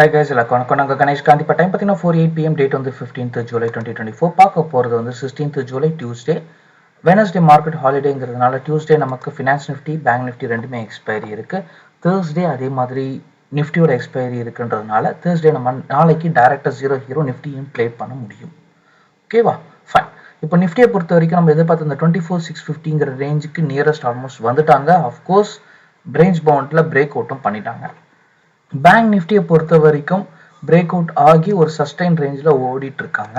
Hi guys எல்லாருக்கும் வணக்கம். நாங்கள் கணேஷ் காந்தி இப்போ டைம் பார்த்தீங்கன்னா ஃபோர் எயிட் பிஎம் டேட் வந்து fifteenth July twenty twenty four பார்க்க போகிறது வந்து sixteenth July Tuesday Wednesday market ஹாலிடேங்கிறதுனால Tuesday நமக்கு ஃபினான்ஸ் நிஃப்டி பேங்க் நிஃப்டி ரெண்டுமே எக்ஸ்பைரி இருக்குது தேர்ஸ்டே அதே மாதிரி நிஃப்டியோட எக்ஸ்பைரி இருக்குன்றதுனால தேர்ஸ்டே நம்ம நாளைக்கு டேரக்டாக ஜீரோ ஹீரோ நிஃப்டியும் ப்ளே பண்ண முடியும். ஓகேவா ஃபைன் இப்போ நிஃப்டியை பொறுத்த வரைக்கும் நம்ம எதிர்பார்த்த இந்த டுவெண்ட்டி ஃபோர் சிக்ஸ் ஃபிஃப்டிங்கிற ரேஞ்சுக்கு நியரஸ்ட் ஆல்மோஸ்ட் வந்துட்டாங்க. அஃப்கோர்ஸ் பிரேஞ்ச் பவுண்டில் பிரேக் அவுட்டும் பண்ணிட்டாங்க. பேங்க் நிஃப்டியை பொறுத்த வரைக்கும் பிரேக் அவுட் ஆகி ஒரு சஸ்டைன் ரேஞ்சில் ஓடிட்டு இருக்காங்க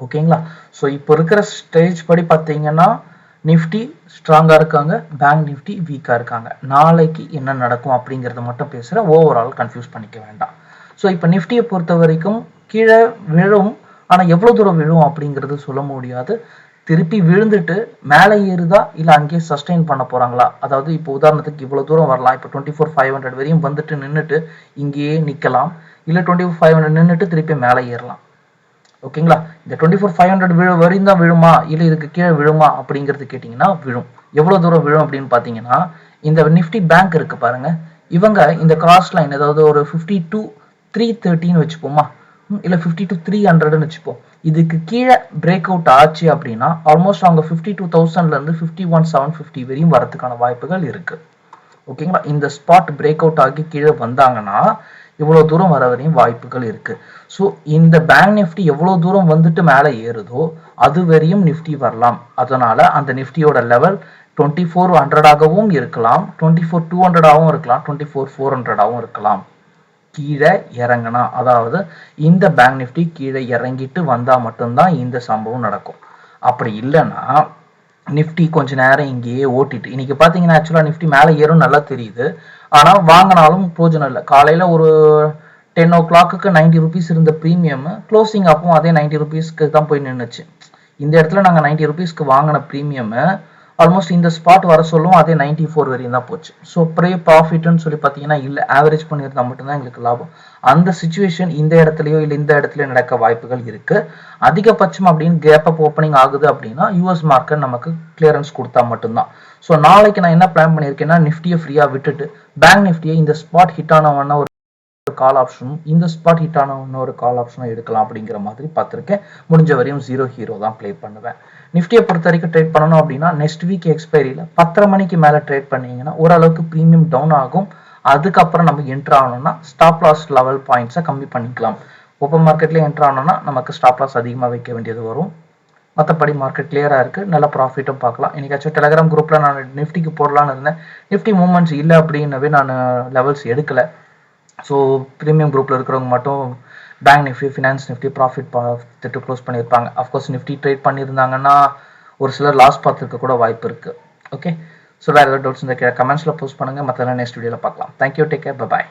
ஓகேங்களா? ஸோ இப்போ இருக்கிற ஸ்டேஜ் படி பார்த்தீங்கன்னா நிஃப்டி ஸ்ட்ராங்காக இருக்காங்க பேங்க் நிஃப்டி வீக்காக இருக்காங்க. நாளைக்கு என்ன நடக்கும் அப்படிங்கிறத மட்டும் பேசுகிற ஓவரால் கன்ஃபியூஸ் பண்ணிக்க வேண்டாம். ஸோ இப்போ நிஃப்டியை பொறுத்த வரைக்கும் கீழே விழும் ஆனால் எவ்வளோ தூரம் விழும் அப்படிங்கிறது சொல்ல முடியாது. திருப்பி விழுந்துட்டு மேலே ஏறுதா? இல்லை அங்கேயே சஸ்டெயின் பண்ண போகிறாங்களா அதாவது இப்போ உதாரணத்துக்கு இவ்வளோ தூரம் வரலாம். இப்போ டுவெண்ட்டி ஃபோர் ஃபைவ் ஹண்ட்ரட் வரையும் வந்துட்டு நின்றுட்டு இங்கேயே நிற்கலாம் இல்லை டுவெண்ட்டி ஃபோர் ஃபைவ் ஹண்ட்ரட் நின்றுட்டு திருப்பி மேலே ஏறலாம். ஓகேங்களா இந்த டுவெண்ட்டி ஃபோர் ஃபைவ் ஹண்ட்ரட் விழு வரையும் தான் விழுமா? இல்லை இதுக்கு கீழே விழுமா? அப்படிங்கிறது கேட்டிங்கன்னா விழும். எவ்வளோ தூரம் விழும் அப்படின்னு பார்த்தீங்கன்னா இந்த நிஃப்டி பேங்க் இருக்குது பாருங்க. இவங்க இந்த காஸ்ட் லைன் அதாவது ஒரு ஃபிஃப்டி டூ த்ரீ தேர்ட்டின்னு வச்சுப்போமா? இல்லை ஃபிஃப்டி டு த்ரீ ஹண்ட்ரட்னு வச்சுப்போம் இதுக்கு கீழே பிரேக் அவுட் ஆச்சு அப்படின்னா ஆல்மோஸ்ட் அவங்க ஃபிஃப்டி டூ தௌசண்ட்லேருந்து ஃபிஃப்டி ஒன் செவன் ஃபிஃப்டி வரையும் வரதுக்கான வாய்ப்புகள் இருக்குது ஓகேங்களா இந்த ஸ்பாட் பிரேக் அவுட் ஆகி கீழே வந்தாங்கன்னா இவ்வளோ தூரம் வர வரையும் வாய்ப்புகள் இருக்குது ஸோ இந்த பேங்க் நிஃப்டி எவ்வளோ தூரம் வந்துட்டு மேலே ஏறுதோ அது வரையும் நிஃப்டி வரலாம். அதனால் அந்த நிஃப்டியோட லெவல் டுவெண்ட்டி ஃபோர் ஹண்ட்ரடாகவும் இருக்கலாம் டுவெண்ட்டி ஃபோர் டூ ஹண்ட்ரடாகவும் இருக்கலாம் டுவெண்ட்டி ஃபோர் ஃபோர் ஹண்ட்ரடாகவும் இருக்கலாம். கீழே இறங்கினா அதாவது இந்த பேங்க் நிஃப்டி கீழே இறங்கிட்டு வந்தால் மட்டும்தான் இந்த சம்பவம் நடக்கும். அப்படி இல்லைன்னா நிஃப்டி கொஞ்ச நேரம் இங்கேயே ஓட்டிட்டு இன்னைக்கு பார்த்தீங்கன்னா ஆக்சுவலாக நிஃப்டி மேலே ஏறும் நல்லா தெரியுது. ஆனால் வாங்கினாலும் பிரோஜனம் இல்லை. காலையில் ஒரு டென் ஓ கிளாக்கு நைன்டி ருபீஸ் இருந்த ப்ரீமியம் க்ளோசிங் அப்பவும் அதே நைன்டி ருபீஸ்க்கு தான் போய் நின்றுச்சு இந்த இடத்துல நாங்கள் நைன்டி ருபீஸ்க்கு வாங்கின ப்ரீமியம் ஆல்மோஸ்ட் இந்த ஸ்பாட் வர சொல்லும் அதே நைன்டி ஃபோர் வரையும் தான் போச்சு. ஸோ ப்ரே ப்ராஃபிட்னு சொல்லி பார்த்தீங்கன்னா இல்லை ஆவரேஜ் பண்ணியிருந்தால் மட்டும்தான் எங்களுக்கு லாபம். அந்த சுச்சுவேஷன் இந்த இடத்துலையோ இல்லை இந்த இடத்துலயோ நடக்க வாய்ப்புகள் இருக்கு. அதிகபட்சம் அப்படின்னு கேப் அப் ஓப்பனிங் ஆகுது அப்படின்னா யூஎஸ் மார்க்கெட் நமக்கு கிளியரன்ஸ் கொடுத்தா மட்டும்தான். ஸோ நாளைக்கு நான் என்ன பிளான் பண்ணியிருக்கேன்னா நிஃப்டியை ஃப்ரீயாக விட்டுட்டு பேங்க் நிஃப்டியை இந்த ஸ்பாட் ஹிட் ஆனவன ஒரு கால் ஆப்ஷனும் இந்த ஸ்பாட் ஹிட் ஆன இன்னொரு கால் ஆப்ஷனும் எடுக்கலாம் அப்படிங்கிற மாதிரி பார்த்துருக்கேன். முடிஞ்ச வரையும் ஜீரோ ஹீரோ தான் ப்ளே பண்ணுவேன். நிஃப்டியை பொறுத்த வரைக்கும் ட்ரேட் பண்ணணும் அப்படின்னா நெக்ஸ்ட் வீக் எக்ஸ்பைரியில் பத்தரை மணிக்கு மேலே ட்ரேட் பண்ணீங்கன்னா ஓரளவுக்கு ப்ரீமியம் டவுன் ஆகும். அதுக்கப்புறம் நம்ம என்ட்ரு ஆகணும்னா ஸ்டாப் லாஸ் லெவல் பாயிண்ட்ஸை கம்மி பண்ணிக்கலாம். ஓப்பன் மார்க்கெட்லேயே என்ட்ரு ஆனோம்னா நமக்கு ஸ்டாப் லாஸ் அதிகமாக வைக்க வேண்டியது வரும். மற்றபடி மார்க்கெட் கிளியராக இருக்குது நல்ல ப்ராஃபிட்டும் பார்க்கலாம். இன்றைக்காச்சும் டெலகிராம் குரூப்பில் நான் நிஃப்டிக்கு போடலான்னு இருந்தேன். நிஃப்டி மூமெண்ட்ஸ் இல்லை அப்படின்னவே நான் லெவல்ஸ் எடுக்கலை. ஸோ ப்ரீமியம் குரூப்பில் இருக்கிறவங்க மட்டும் bank Nifty finance Nifty profit பார்த்துட்டு க்ளோஸ் பண்ணியிருப்பாங்க. அஃப்கோர்ஸ் நிஃப்டி ட்ரேட் பண்ணியிருந்தாங்கன்னா ஒரு சிலர் லாஸ் பார்த்துருக்க கூட வாய்ப்பு இருக்குது ஓகே ஸோ வேறு ஏதாவது டவுட்ஸ் இந்த கமெண்ட்ஸில் போஸ்ட் பண்ணுங்கள் மற்றெல்லாம் நெக்ஸ்ட் வீடியோவில் பார்க்கலாம். Thank you take care bye